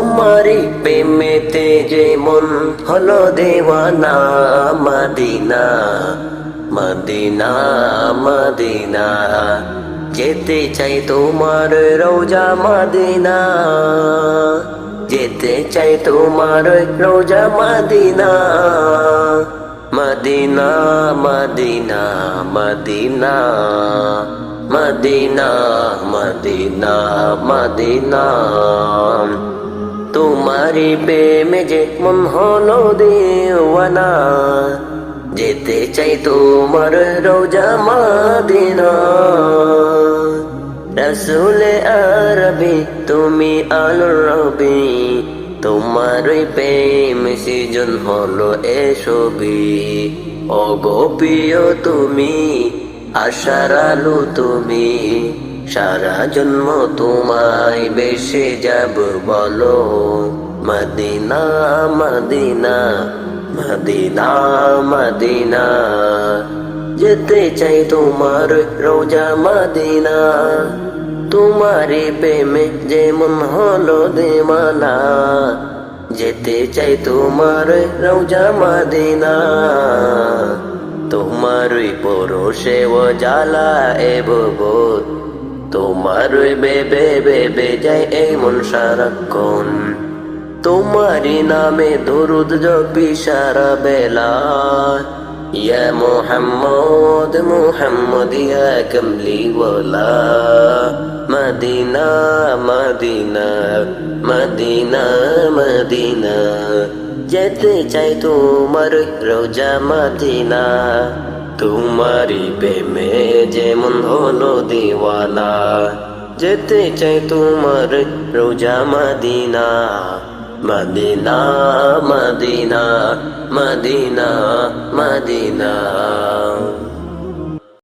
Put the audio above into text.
তোমারি প্রেমেতে যে মন হলো দেওয়ানা, মদিনা মদিনা মদিনা। যেতে চাই তোমার রোজা, মদিনা। যেতে চাই তোমার রোজা, Madina. Medina Medina Medina. Medina Medina Madina. তোমারি প্রেমে মন হলো দেওয়ানা, যেতে চাই তোমার রোজা মদিনা। রসুল আরবি, তুমি আলোর রবি, তোমার প্রেম সৃজন হলো এ ছবি ও গোপিও তুমি, আশার আলো তুমি সারা জন্ম তোমায় বেশে যাব, বলো। Madina Medina Medina Medina. যেতে চাই তোমার রোজা মদিনা। তোমারে প্রেমে যেমন হলো দেমানা। যেতে চাই তোমার রোজা মদিনা। তোমার পরশে ও জ্বালা এব তোমার বেবে বেবে যায় এই মন সারাক্ষণ। তোমারি নামে দরুদ জপি সারা বেলা। ইয়া মোহাম্মদ মোহাম্মদ, ইয়া কমলি ওলা মদিনা মদিনা মদিনা মদিনা। যেতে চাই তোমার রোজা মদিনা। তোমারি প্রেমে যেমন হলো দিওয়ালা যেতে চাই তোমার রোজা Madina. Medina Medina Medina Medina.